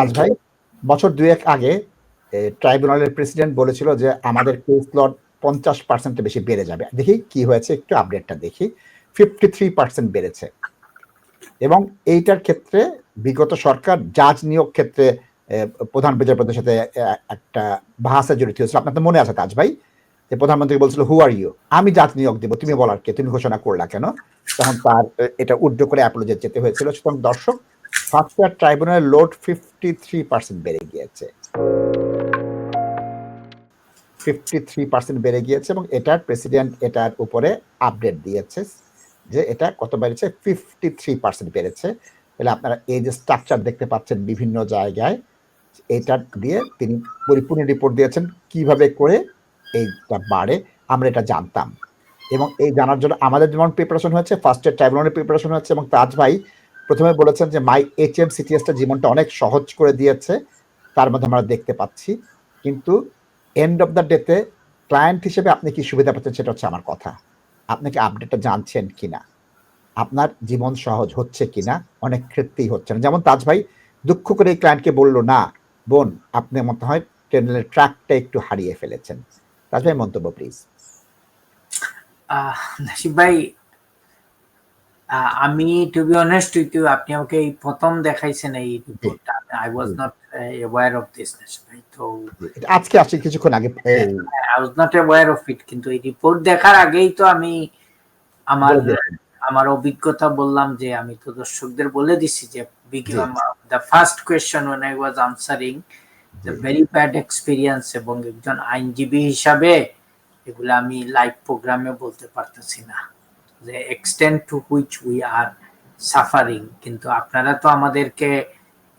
আজ ভাই বছর দুয়েক আগে ট্রাইব্যুনালের প্রেসিডেন্ট বলেছিল যে আমাদের কেস লট পঞ্চাশ পার্সেন্ট বেশি বেড়ে যাবে। দেখি কি হয়েছে একটু আপডেটটা দেখি। ফিফটি থ্রি পার্সেন্ট বেড়েছে। এবং এইটার ক্ষেত্রে বিগত সরকার জাজ নিয়োগ ক্ষেত্রে প্রধান বিচারপতির সাথে একটা ভাষা জড়িত হয়েছিল। আপনার তো মনে আছে তাজ ভাই? যে প্রধানমন্ত্রী বলছিল হু আর ইউ আমি জাজ নিয়োগ দেবো তুমি বলার কে? তুমি ঘোষণা করলা কেন? তখন তার এটা উড্ড করে অ্যাপোলজে যেতে হয়েছিল। সুতরাং দর্শক ফার্স্ট ইয়ার ট্রাইব্যুনালের লোড ফিফটি থ্রি পার্সেন্ট বেড়ে গিয়েছে। ফিফটি থ্রি পার্সেন্ট বেড়ে গিয়েছে এবং এটার প্রেসিডেন্ট এটার উপরে আপডেট দিয়েছে যে এটা কত বেড়েছে? ফিফটি থ্রি পার্সেন্ট বেড়েছে। তাহলে আপনারা এই যে স্ট্রাকচার দেখতে পাচ্ছেন বিভিন্ন জায়গায়, এটা দিয়ে তিনি পরিপূর্ণ রিপোর্ট দিয়েছেন কীভাবে করে এইটা বাড়ে, আমরা এটা জানতাম। এবং এই জানার জন্য আমাদের যেমন প্রিপারেশন হয়েছে ফার্স্ট ইয়ার ট্রাইব্যুনালের প্রিপারেশন হয়েছে এবং তাজ ভাই প্রথমে বলেছেন যে মাই এইচ এম সিটিএসটা জীবনটা অনেক সহজ করে দিয়েছে, তার মধ্যে আমরা দেখতে পাচ্ছি। কিন্তু এন্ড অফ দ্য ডেতে ক্লায়েন্ট হিসেবে আপনি কি সুবিধা পাচ্ছেন সেটা হচ্ছে আমার কথা। আপনি কি আপডেটটা জানছেন কিনা? আপনার জীবন সহজ হচ্ছে কিনা? অনেক ক্ষেত্রেই হচ্ছে না। যেমন তাজ ভাই দুঃখ করে এই ক্লায়েন্টকে বলল, না, বোন, আপনি মনে হয় ট্রেনের ট্র্যাকটা একটু হারিয়ে ফেলেছেন। তাজ ভাই মন্তব্য প্লিজ নাসিব ভাই আমি to be honest with you আপনি আমাকে এই প্রথম দেখাইছেন এই রিপোর্টটা I was not aware of this ভাই তো আজকে আসছে কিছুক্ষণ আগে I was not aware of it কিন্তু এই রিপোর্ট দেখার আগেই তো আমি আমার আমার অভিজ্ঞতা বললাম যে আমি তো দর্শকদের বলে দিছি যে জি। The first question when I was answering the very bad experience এবং একজন আইনজীবী হিসাবে এগুলো আমি লাইভ প্রোগ্রামে বলতে পারতেছি না। যে extend to which we are suffering কিন্তু আপনারা তো আমাদেরকে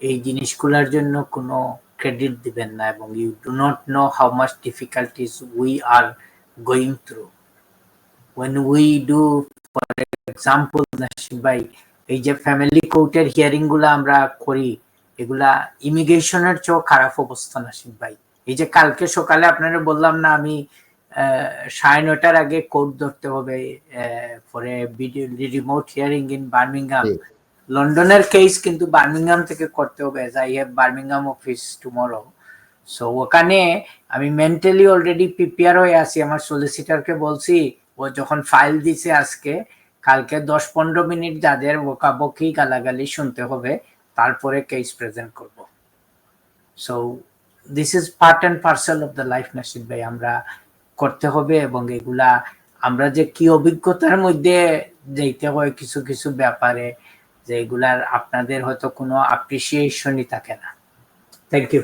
এই জিনিসগুলোর জন্য কোনো ক্রেডিট দিবেন না এবং you do not know how much difficulties we are going through when we do for example Nasim ভাই এই যে ফ্যামিলি কোর্টের হিয়ারিংগুলা আমরা করি, এগুলা ইমিগ্রেশনের চেয়েও খারাপ অবস্থা নাসিম ভাই এই যে কালকে সকালে আপনারা বললাম না, আমি সাড়ে নটার আগে কোর্ট ধরতে হবে পরে রিমোট হিয়ারিং ইন বার্মিংহাম লন্ডনের কেস কিন্তু বার্মিংহাম থেকে করতে হবে I have Birmingham office tomorrow so ওখানে আমি মেন্টালি অলরেডি প্রিপেয়ার হয়ে আছি আমার সলিসিটারকে বলছি ও যখন ফাইল দিছে আজকে কালকে দশ পনেরো মিনিট যাদের বকাবকি গালাগালি শুনতে হবে তারপরে কেস প্রেজেন্ট করব। So this is part and parcel of the life Nasib ভাই আমরা করতে হবে এবং এগুলা আমরা যে কি অভিজ্ঞতার মধ্যে যাইতে হয় কিছু কিছু ব্যাপারে, যে এগুলার আপনাদের হয়তো কোনো অ্যাপ্রিসিয়েশনই থাকে না। Thank you